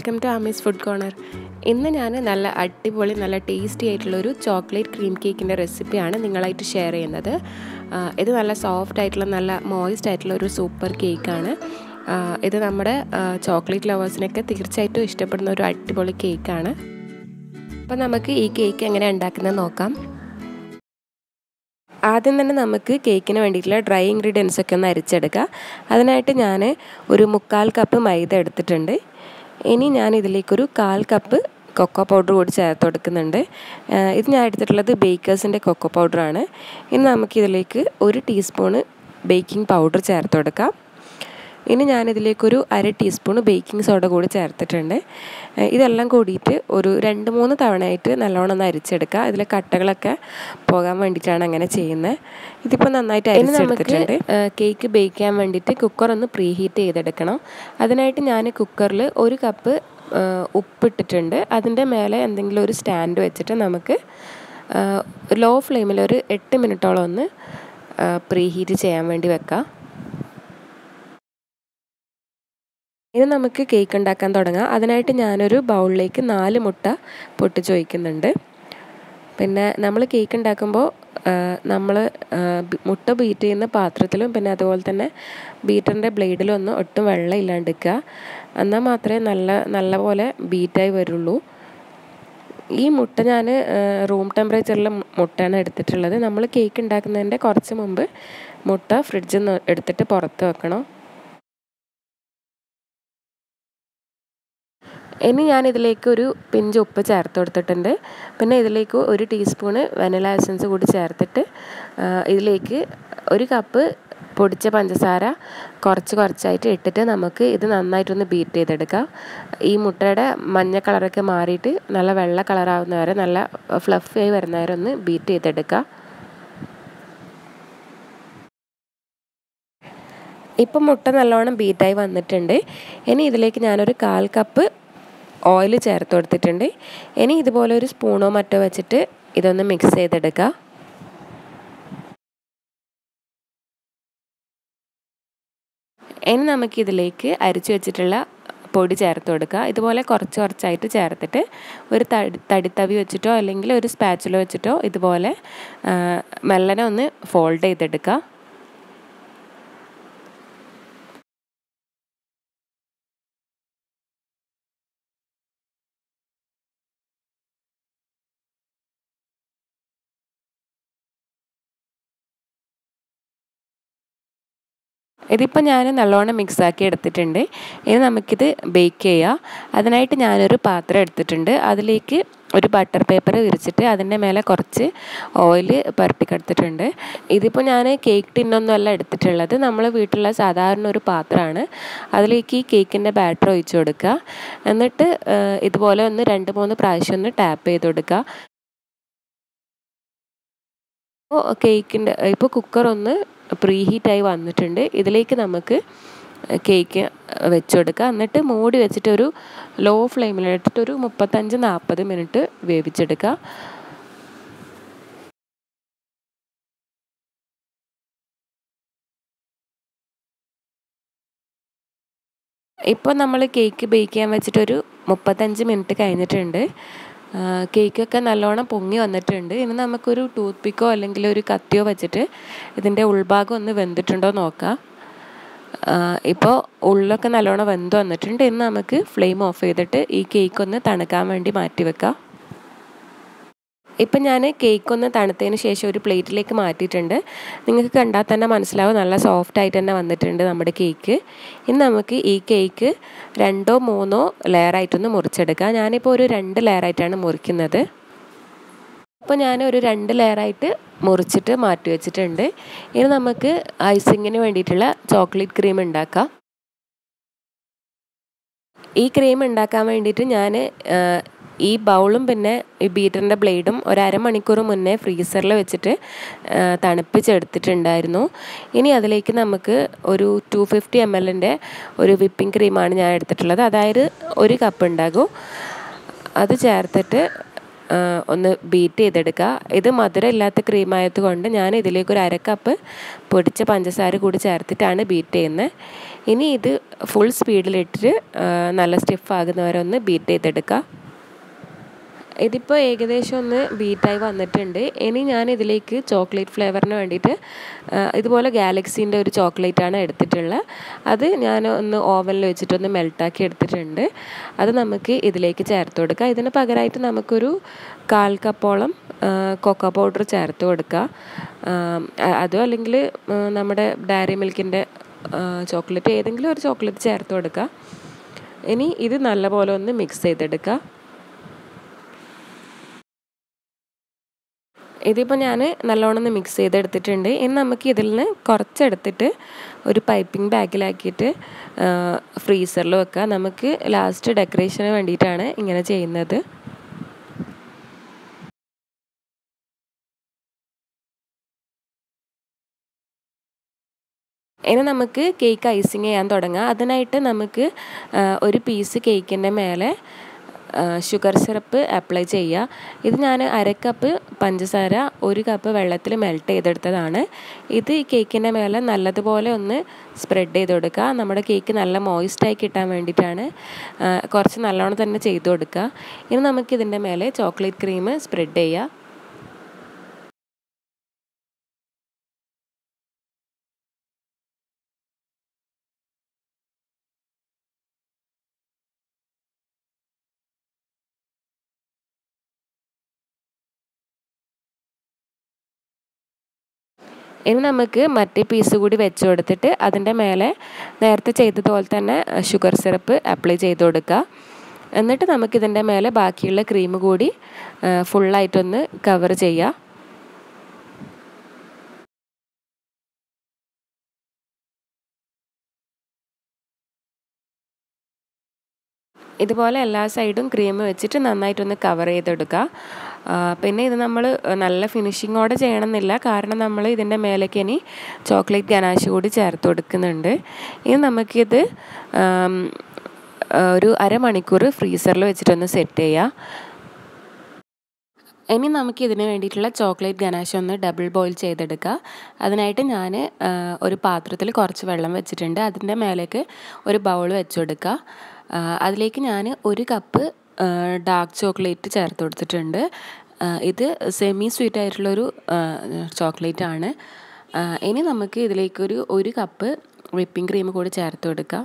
Welcome to Amees food corner ഇന്ന് ഞാൻ നല്ല അടിപൊളി നല്ല ടേസ്റ്റി ആയിട്ടുള്ളൊരു ചോക്ലേറ്റ് ക്രീം കേക്കിന്റെ റെസിപ്പിയാണ് നിങ്ങളായിട്ട് ഷെയർ ചെയ്യുന്നത്. ഇത് നല്ല സോഫ്റ്റ് ആയിട്ടുള്ള നല്ല മോയിസ്റ്റ് ആയിട്ടുള്ള ഒരു സൂപ്പർ കേക്കാണ് ഇത് നമ്മുടെ ചോക്ലേറ്റ് ലവേഴ്സിനൊക്കെ തീർച്ചയായിട്ടും ഇഷ്ടപ്പെടുന്ന ഒരു അടിപൊളി കേക്കാണ് അപ്പോൾ നമുക്ക് ഈ കേക്ക് എങ്ങനെ ഉണ്ടാക്കുന്നത് നോക്കാം. ആദ്യം തന്നെ നമുക്ക് കേക്കിന് വേണ്ടിയിട്ടുള്ള ഡ്രൈ ഇൻഗ്രീഡിയൻസ് ഒക്കെ ഒന്ന് അരിച്ചെടുക്കുക അതിനായിട്ട് ഞാൻ ഒരു മുക്കാൽ കപ്പ് മൈദ എടുത്തിട്ടുണ്ട്. ഇനി ഞാൻ ഇതിലേക്കൊരു കാൽ കപ്പ് കൊക്കോ പൗഡർ കൂടി ചേർത്ത് കൊടുക്കുന്നുണ്ട്. ഇത് ഞാൻ എടുത്തിട്ടുള്ളത് ബേക്കേഴ്സിന്റെ കൊക്കോ പൗഡറാണ്. ഇനി നമുക്കിതിലേക്ക് ഒരു ടീസ്പൂണ് ബേക്കിംഗ് പൗഡർ ചേർത്ത് കൊടുക്കാം. ഇനി ഞാനിതിലേക്കൊരു അര ടീസ്പൂൺ ബേക്കിംഗ് സോഡ കൂടി ചേർത്തിട്ടുണ്ട്. ഇതെല്ലാം കൂടിയിട്ട് ഒരു രണ്ട് മൂന്ന് തവണയായിട്ട് നല്ലോണം ഒന്ന് അരിച്ചെടുക്കുക. ഇതിലെ കട്ടകളൊക്കെ പോകാൻ വേണ്ടിയിട്ടാണ് അങ്ങനെ ചെയ്യുന്നത്. ഇതിപ്പോൾ നന്നായിട്ട് അരിച്ചെടുത്തിട്ടുണ്ട്. കേക്ക് ബേക്ക് ചെയ്യാൻ വേണ്ടിയിട്ട് കുക്കർ ഒന്ന് പ്രീ ഹീറ്റ് ചെയ്തെടുക്കണം. അതിനായിട്ട് ഞാൻ കുക്കറിൽ ഒരു കപ്പ് ഉപ്പിട്ടിട്ടുണ്ട്. അതിന്റെ മേലെ എന്തെങ്കിലും ഒരു സ്റ്റാൻഡ് വെച്ചിട്ട് നമുക്ക് ലോ ഫ്ലെയിമിൽ ഒരു എട്ട് മിനിറ്റോളം ഒന്ന് പ്രീ ഹീറ്റ് ചെയ്യാൻ വേണ്ടി വെക്കാം. ഇനി നമുക്ക് കേക്ക് ഉണ്ടാക്കാൻ തുടങ്ങാം. അതിനായിട്ട് ഞാനൊരു ബൗളിലേക്ക് നാല് മുട്ട പൊട്ടിച്ച് വയ്ക്കുന്നുണ്ട് പിന്നെ നമ്മൾ കേക്ക് ഉണ്ടാക്കുമ്പോൾ നമ്മൾ മുട്ട ബീറ്റ് ചെയ്യുന്ന പാത്രത്തിലും പിന്നെ അതുപോലെ തന്നെ ബീറ്ററിന്റെ ബ്ലേഡിലും ഒന്നും ഒട്ടും വെള്ളം ഇല്ലാണ്ടിരിക്കുക. എന്നാൽ മാത്രമേ നല്ല നല്ല പോലെ ബീറ്റായി വരുള്ളൂ. ഈ മുട്ട ഞാൻ റൂം ടെമ്പറേച്ചറിലെ മുട്ടയാണ് എടുത്തിട്ടുള്ളത്. നമ്മൾ കേക്ക് ഉണ്ടാക്കുന്നതിന്റെ കുറച്ച് മുമ്പ് മുട്ട ഫ്രിഡ്ജിൽ നിന്ന് എടുത്തിട്ട് പുറത്ത് വെക്കണം. ഇനി ഞാൻ ഇതിലേക്ക് ഒരു പിഞ്ച് ഉപ്പ് ചേർത്ത് കൊടുത്തിട്ടുണ്ട്. പിന്നെ ഇതിലേക്ക് ഒരു ടീസ്പൂണ് വനില എസൻസ് കൂടി ചേർത്തിട്ട് ഇതിലേക്ക് ഒരു കപ്പ് പൊടിച്ച പഞ്ചസാര കുറച്ച് കുറച്ചായിട്ട് ഇട്ടിട്ട് നമുക്ക് ഇത് നന്നായിട്ടൊന്ന് ബീറ്റ് ചെയ്തെടുക്കാം. ഈ മുട്ടയുടെ മഞ്ഞ കളറൊക്കെ മാറിയിട്ട് നല്ല വെള്ള കളറാവുന്ന വരെ നല്ല ഫ്ലഫി ആയി വരുന്ന വരെ ഒന്ന് ബീറ്റ് ചെയ്തെടുക്കുക ഇപ്പം മുട്ട നല്ലോണം ബീറ്റായി വന്നിട്ടുണ്ട്. ഇനി ഇതിലേക്ക് ഞാനൊരു കാൽ കപ്പ് ഓയിൽ ചേർത്ത് കൊടുത്തിട്ടുണ്ട്. ഇനി ഇതുപോലെ ഒരു സ്പൂണോ മറ്റോ വെച്ചിട്ട് ഇതൊന്ന് മിക്സ് ചെയ്തെടുക്കുക ഇനി നമുക്കിതിലേക്ക് അരിച്ചു വെച്ചിട്ടുള്ള പൊടി ചേർത്ത് കൊടുക്കുക ഇതുപോലെ കുറച്ച് കുറച്ചായിട്ട് ചേർത്തിട്ട് ഒരു തടി തടിത്തവി വെച്ചിട്ടോ അല്ലെങ്കിൽ ഒരു സ്പാച്ചുല വെച്ചിട്ടോ ഇതുപോലെ മെല്ലനെ ഒന്ന് ഫോൾഡ് ചെയ്തെടുക്കുക ഇതിപ്പോൾ ഞാൻ നല്ലോണം മിക്സാക്കി എടുത്തിട്ടുണ്ട്. ഇനി നമുക്കിത് ബേക്ക് ചെയ്യാം. അതിനായിട്ട് ഞാനൊരു പാത്രം എടുത്തിട്ടുണ്ട്. അതിലേക്ക് ഒരു ബട്ടർ പേപ്പർ വിരിച്ചിട്ട് അതിന്റെ മേലെ കുറച്ച് ഓയിൽ പുരട്ടിക്കെടുത്തിട്ടുണ്ട് ഇതിപ്പോൾ ഞാൻ കേക്ക് ടിന്നൊന്നും അല്ല എടുത്തിട്ടുള്ളത്. നമ്മൾ വീട്ടിലുള്ള സാധാരണ ഒരു പാത്രമാണ്. അതിലേക്ക് ഈ കേക്കിന്റെ ബാറ്റർ ഒഴിച്ചു കൊടുക്കുക. എന്നിട്ട് ഇതുപോലെ ഒന്ന് രണ്ട് മൂന്ന് പ്രാവശ്യം ഒന്ന് ടാപ്പ് ചെയ്ത് കൊടുക്കുക. കേക്കിന്റെ ഇപ്പോൾ കുക്കർ ഒന്ന് പ്രീ ഹീറ്റായി വന്നിട്ടുണ്ട്. ഇതിലേക്ക് നമുക്ക് കേക്ക് വെച്ച് കൊടുക്കുക എന്നിട്ട് മൂടി വെച്ചിട്ട് ഒരു ലോ ഫ്ലെയിമിലിട്ടിട്ട് ഒരു മുപ്പത്തഞ്ച് നാൽപ്പത് മിനിറ്റ് വേവിച്ചെടുക്കുക ഇപ്പോൾ നമ്മൾ കേക്ക് ബേക്ക് ചെയ്യാൻ വെച്ചിട്ടൊരു മുപ്പത്തഞ്ച് മിനിറ്റ് കഴിഞ്ഞിട്ടുണ്ട്. കേക്കൊക്കെ നല്ലോണം പൊങ്ങി വന്നിട്ടുണ്ട്. ഇനി നമുക്കൊരു ടൂത്ത് പിക്കോ അല്ലെങ്കിൽ ഒരു കത്തിയോ വെച്ചിട്ട് ഇതിന്റെ ഉൾഭാഗം ഒന്ന് വെന്തിട്ടുണ്ടോ നോക്കാം. ഇപ്പോൾ ഉള്ളൊക്കെ നല്ലോണം വെന്ത് വന്നിട്ടുണ്ട്. ഇനി നമുക്ക് ഫ്ലെയിം ഓഫ് ചെയ്തിട്ട് ഈ കേക്ക് ഒന്ന് തണുക്കാൻ വേണ്ടി മാറ്റി വെക്കാം. ഇപ്പം ഞാൻ കേക്ക് ഒന്ന് തണുത്തതിന് ശേഷം ഒരു പ്ലേറ്റിലേക്ക് മാറ്റിയിട്ടുണ്ട്. നിങ്ങൾക്ക് കണ്ടാൽ തന്നെ മനസ്സിലാവും നല്ല സോഫ്റ്റ് ആയിട്ട് തന്നെ വന്നിട്ടുണ്ട് നമ്മുടെ കേക്ക് ഇനി നമുക്ക് ഈ കേക്ക് രണ്ടോ മൂന്നോ ലെയറായിട്ടൊന്ന് മുറിച്ചെടുക്കാം. ഞാനിപ്പോൾ ഒരു രണ്ട് ലെയറായിട്ടാണ് മുറിക്കുന്നത്. അപ്പോൾ ഞാൻ ഒരു രണ്ട് ലെയറായിട്ട് മുറിച്ചിട്ട് മാറ്റി വെച്ചിട്ടുണ്ട്. ഇനി നമുക്ക് ഐസിങ്ങിന് വേണ്ടിയിട്ടുള്ള ചോക്ലേറ്റ് ക്രീം ഉണ്ടാക്കാം. ഈ ക്രീം ഉണ്ടാക്കാൻ വേണ്ടിയിട്ട് ഞാൻ ഈ ബൗളും പിന്നെ ഈ ബീറ്ററിന്റെ ബ്ലേഡും ഒരു അരമണിക്കൂർ മുന്നേ ഫ്രീസറിൽ വെച്ചിട്ട് തണുപ്പിച്ചെടുത്തിട്ടുണ്ടായിരുന്നു. ഇനി അതിലേക്ക് നമുക്ക് ഒരു ടു ഫിഫ്റ്റി എം എല്ലിന്റെ ഒരു വിപ്പിംഗ് ക്രീമാണ് ഞാൻ എടുത്തിട്ടുള്ളത്. അതായത് ഒരു കപ്പ് ഉണ്ടാകും. അത് ചേർത്തിട്ട് ഒന്ന് ബീറ്റ് ചെയ്തെടുക്കുക. ഇത് മധുരം ഇല്ലാത്ത ക്രീമായത് കൊണ്ട് ഞാൻ ഇതിലേക്ക് ഒരു അരക്കപ്പ് കപ്പ് പൊടിച്ച പഞ്ചസാര കൂടി ചേർത്തിട്ടാണ് ബീറ്റ് ചെയ്യുന്നത്. ഇനി ഇത് ഫുൾ സ്പീഡിലിട്ടിട്ട് നല്ല സ്റ്റിഫ് ആകുന്നവരെ ഒന്ന് ബീറ്റ് ചെയ്തെടുക്കുക. ഇതിപ്പോൾ ഏകദേശം ഒന്ന് ബീറ്റായി വന്നിട്ടുണ്ട്. ഇനി ഞാൻ ഇതിലേക്ക് ചോക്ലേറ്റ് ഫ്ലേവറിന് വേണ്ടിയിട്ട് ഇതുപോലെ ഗാലക്സീന്റെ ഒരു ചോക്ലേറ്റാണ് എടുത്തിട്ടുള്ളത് അത് ഞാൻ ഒന്ന് ഓവനിൽ വെച്ചിട്ടൊന്ന് മെൽട്ടാക്കി എടുത്തിട്ടുണ്ട്. അത് നമുക്ക് ഇതിലേക്ക് ചേർത്ത് കൊടുക്കാം. ഇതിന് പകരമായിട്ട് നമുക്കൊരു കാൽ കപ്പോളം കൊക്കോ പൗഡർ ചേർത്ത് കൊടുക്കുക അതോ അല്ലെങ്കിൽ നമ്മുടെ ഡയറി മിൽക്കിന്റെ ചോക്ലേറ്റ് ഏതെങ്കിലും ഒരു ചോക്ലേറ്റ് ചേർത്ത് കൊടുക്കുക ഇനി ഇത് നല്ലപോലെ ഒന്ന് മിക്സ് ചെയ്തെടുക്കുക ഇതിപ്പോൾ ഞാൻ നല്ലോണം ഒന്ന് മിക്സ് ചെയ്തെടുത്തിട്ടുണ്ട്. ഇനി നമുക്ക് ഇതിൽ നിന്ന് കുറച്ചെടുത്തിട്ട് ഒരു പൈപ്പിംഗ് ബാഗിലാക്കിയിട്ട് ഫ്രീസറിൽ വെക്കുക നമുക്ക് ലാസ്റ്റ് ഡെക്കറേഷന് വേണ്ടിയിട്ടാണ് ഇങ്ങനെ ചെയ്യുന്നത്. ഇനി നമുക്ക് കേക്ക് ഐസിങ് ചെയ്യാൻ തുടങ്ങാം. അതിനായിട്ട് നമുക്ക് ഒരു പീസ് കേക്കിന്റെ മേലെ ഷുഗർ സിറപ്പ് അപ്ലൈ ചെയ്യുക. ഇത് ഞാൻ അര കപ്പ് പഞ്ചസാര ഒരു കപ്പ് വെള്ളത്തിൽ മെൽറ്റ് ചെയ്തെടുത്തതാണ്. ഇത് ഈ കേക്കിന്റെ മേലെ നല്ലതുപോലെ ഒന്ന് സ്പ്രെഡ് ചെയ്ത് കൊടുക്കുക. നമ്മുടെ കേക്ക് നല്ല മോയിസ്റ്റായി കിട്ടാൻ വേണ്ടിയിട്ടാണ് കുറച്ച് നല്ലോണം തന്നെ ചെയ്ത് കൊടുക്കുക. ഇനി നമുക്കിതിന്റെ മേലെ ചോക്ലേറ്റ് ക്രീം സ്പ്രെഡ് ചെയ്യുക. ഇനി നമുക്ക് മറ്റേ പീസ് കൂടി വെച്ച് കൊടുത്തിട്ട് അതിന്റെ മേലെ നേരത്തെ ചെയ്തതുപോലെ തന്നെ ഷുഗർ സിറപ്പ് അപ്ലൈ ചെയ്ത് കൊടുക്കുക. എന്നിട്ട് നമുക്കിതിന്റെ മേലെ ബാക്കിയുള്ള ക്രീം കൂടി ഫുള്ളായിട്ടൊന്ന് കവർ ചെയ്യുക. ഇതുപോലെ എല്ലാ സൈഡും ക്രീം വെച്ചിട്ട് നന്നായിട്ടൊന്ന് കവർ ചെയ്തെടുക്കുക. പിന്നെ ഇത് നമ്മൾ നല്ല ഫിനിഷിങ്ങോടെ ചെയ്യണമെന്നില്ല. കാരണം നമ്മൾ ഇതിന്റെ മേലേക്ക് ഇനി ചോക്ലേറ്റ് ഗനാശ് കൂടി ചേർത്ത് കൊടുക്കുന്നുണ്ട്. ഇനി നമുക്കിത് ഒരു അരമണിക്കൂർ ഫ്രീസറിൽ വെച്ചിട്ടൊന്ന് സെറ്റ് ചെയ്യാം. ഇനി നമുക്ക് ഇതിന് വേണ്ടിയിട്ടുള്ള ചോക്ലേറ്റ് ഗനാശ ഒന്ന് ഡബിൾ ബോയിൽ ചെയ്തെടുക്കുക അതിനായിട്ട് ഞാൻ ഒരു പാത്രത്തിൽ കുറച്ച് വെള്ളം വെച്ചിട്ടുണ്ട്. അതിന്റെ മേലേക്ക് ഒരു ബൗൾ വെച്ച് കൊടുക്കുക അതിലേക്ക് ഞാൻ ഒരു കപ്പ് ഡാർക്ക് ചോക്ലേറ്റ് ചേർത്ത് കൊടുത്തിട്ടുണ്ട്. ഇത് സെമി സ്വീറ്റ് ആയിട്ടുള്ളൊരു ചോക്ലേറ്റ് ആണ്. ഇനി നമുക്ക് ഇതിലേക്കൊരു ഒരു കപ്പ് വിപ്പിംഗ് ക്രീം കൂടി ചേർത്ത് കൊടുക്കുക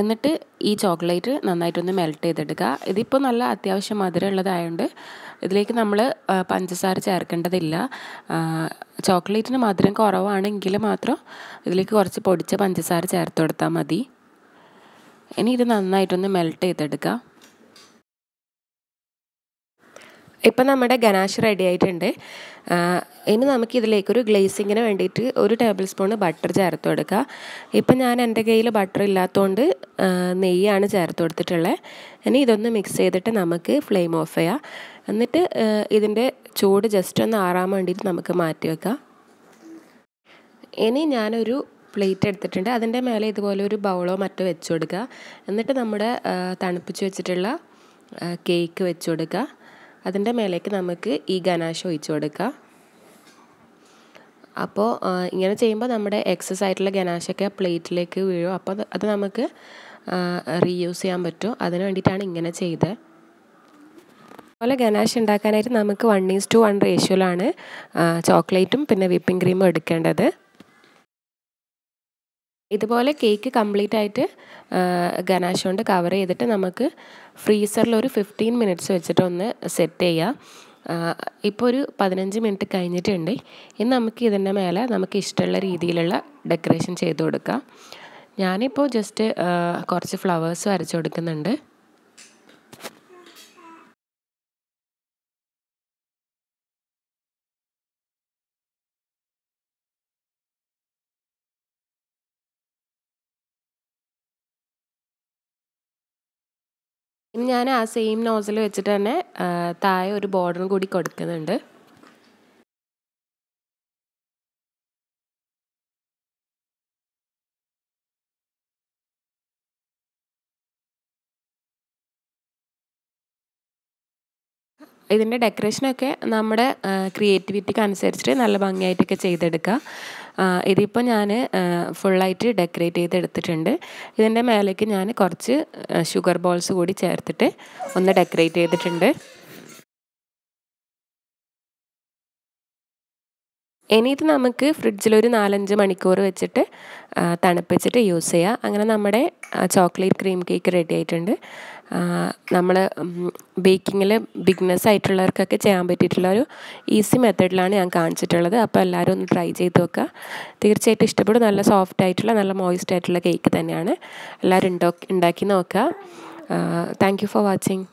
എന്നിട്ട് ഈ ചോക്ലേറ്റ് നന്നായിട്ടൊന്ന് മെൽറ്റ് ചെയ്തെടുക്കുക. ഇതിപ്പോൾ നല്ല അത്യാവശ്യം മധുരമുള്ളതായതുകൊണ്ട് ഇതിലേക്ക് നമ്മൾ പഞ്ചസാര ചേർക്കേണ്ടതില്ല. ചോക്ലേറ്റിന് മധുരം കുറവാണെങ്കിൽ മാത്രം ഇതിലേക്ക് കുറച്ച് പൊടിച്ച പഞ്ചസാര ചേർത്ത് കൊടുത്താൽ മതി. ഇനി ഇത് നന്നായിട്ടൊന്ന് മെൽറ്റ് ചെയ്തെടുക്കുക. ഇപ്പം നമ്മുടെ ഗനാഷ് റെഡി ആയിട്ടുണ്ട്. ഇനി നമുക്കിതിലേക്കൊരു ഗ്ലേസിങ്ങിന് വേണ്ടിയിട്ട് ഒരു ടേബിൾ സ്പൂൺ ബട്ടർ ചേർത്ത് കൊടുക്കുക ഇപ്പം ഞാൻ എന്റെ കയ്യിൽ ബട്ടർ ഇല്ലാത്തതുകൊണ്ട് നെയ്യാണ് ചേർത്ത് കൊടുത്തിട്ടുള്ളത് ഇനി ഇതൊന്ന് മിക്സ് ചെയ്തിട്ട് നമുക്ക് ഫ്ലെയിം ഓഫ് ചെയ്യാം. എന്നിട്ട് ഇതിന്റെ ചൂട് ജസ്റ്റ് ഒന്ന് ആറാൻ വേണ്ടിയിട്ട് നമുക്ക് മാറ്റി വെക്കാം. ഇനി ഞാനൊരു പ്ലേറ്റ് എടുത്തിട്ടുണ്ട്. അതിന്റെ മേലെ ഇതുപോലെ ഒരു ബൗളോ മറ്റോ വെച്ച് കൊടുക്കുക എന്നിട്ട് നമ്മുടെ തണുപ്പിച്ച് വെച്ചിട്ടുള്ള കേക്ക് വെച്ച് കൊടുക്കുക അതിന്റെ മേലേക്ക് നമുക്ക് ഈ ഗനാശ ഒഴിച്ച് കൊടുക്കുക അപ്പോൾ ഇങ്ങനെ ചെയ്യുമ്പോൾ നമ്മുടെ എക്സസ് ആയിട്ടുള്ള ഗനാശൊക്കെ പ്ലേറ്റിലേക്ക് വീഴും. അപ്പോൾ അത് നമുക്ക് റീയൂസ് ചെയ്യാൻ പറ്റും. അതിന് വേണ്ടിയിട്ടാണ് ഇങ്ങനെ ചെയ്തത്. അതുപോലെ ഗനാഷ് ഉണ്ടാക്കാനായിട്ട് നമുക്ക് വൺ ഈസ് ടു വൺ റേഷ്യോയിലാണ് ചോക്ലേറ്റും പിന്നെ വിപ്പിംഗ് ക്രീമും എടുക്കേണ്ടത്. ഇതുപോലെ കേക്ക് കംപ്ലീറ്റ് ആയിട്ട് ഗനാഷ് കൊണ്ട് കവർ ചെയ്തിട്ട് നമുക്ക് ഫ്രീസറിൽ ഒരു ഫിഫ്റ്റീൻ മിനിറ്റ്സ് വെച്ചിട്ട് ഒന്ന് സെറ്റ് ചെയ്യാം. ഇപ്പോൾ ഒരു പതിനഞ്ച് മിനിറ്റ് കഴിഞ്ഞിട്ടുണ്ട്. ഇനി നമുക്ക് ഇതിന്റെ മേലെ നമുക്ക് ഇഷ്ടമുള്ള രീതിയിലുള്ള ഡെക്കറേഷൻ ചെയ്ത് കൊടുക്കാം. ഞാനിപ്പോൾ ജസ്റ്റ് കുറച്ച് ഫ്ലവേഴ്സ് വരച്ച് കൊടുക്കുന്നുണ്ട്. ഞാൻ ആ സെയിം നോസിൽ വെച്ചിട്ട് തന്നെ താഴെ ഒരു ബോർഡറും കൂടി കൊടുക്കുന്നുണ്ട്. ഇതിന്റെ ഡെക്കറേഷനൊക്കെ നമ്മുടെ ക്രിയേറ്റിവിറ്റിക്ക് അനുസരിച്ചിട്ട് നല്ല ഭംഗിയായിട്ടൊക്കെ ചെയ്തെടുക്കുക ഇതിപ്പോൾ ഞാൻ ഫുള്ളായിട്ട് ഡെക്കറേറ്റ് ചെയ്തെടുത്തിട്ടുണ്ട്. ഇതിന്റെ മേലേക്ക് ഞാൻ കുറച്ച് ഷുഗർ ബോൾസ് കൂടി ചേർത്തിട്ട് ഒന്ന് ഡെക്കറേറ്റ് ചെയ്തിട്ടുണ്ട്. ഇനി നമുക്ക് ഫ്രിഡ്ജിലൊരു നാലഞ്ച് മണിക്കൂർ വെച്ചിട്ട് തണുപ്പിച്ചിട്ട് യൂസ് ചെയ്യുക അങ്ങനെ നമ്മുടെ ചോക്ലേറ്റ് ക്രീം കേക്ക് റെഡി ആയിട്ടുണ്ട്. നമ്മൾ ബേക്കിങ്ങിൽ ബിഗ്നസ് ആയിട്ടുള്ളവർക്കൊക്കെ ചെയ്യാൻ പറ്റിയിട്ടുള്ള ഒരു ഈസി മെത്തേഡിലാണ് ഞാൻ കാണിച്ചിട്ടുള്ളത്. അപ്പോൾ എല്ലാവരും ഒന്ന് ട്രൈ ചെയ്ത് നോക്കുക. തീർച്ചയായിട്ടും ഇഷ്ടപ്പെടും. നല്ല സോഫ്റ്റ് ആയിട്ടുള്ള നല്ല മോയിസ്റ്റ് ആയിട്ടുള്ള കേക്ക് തന്നെയാണ്. എല്ലാവരും ഉണ്ടാക്കി നോക്കുക. Thank you for watching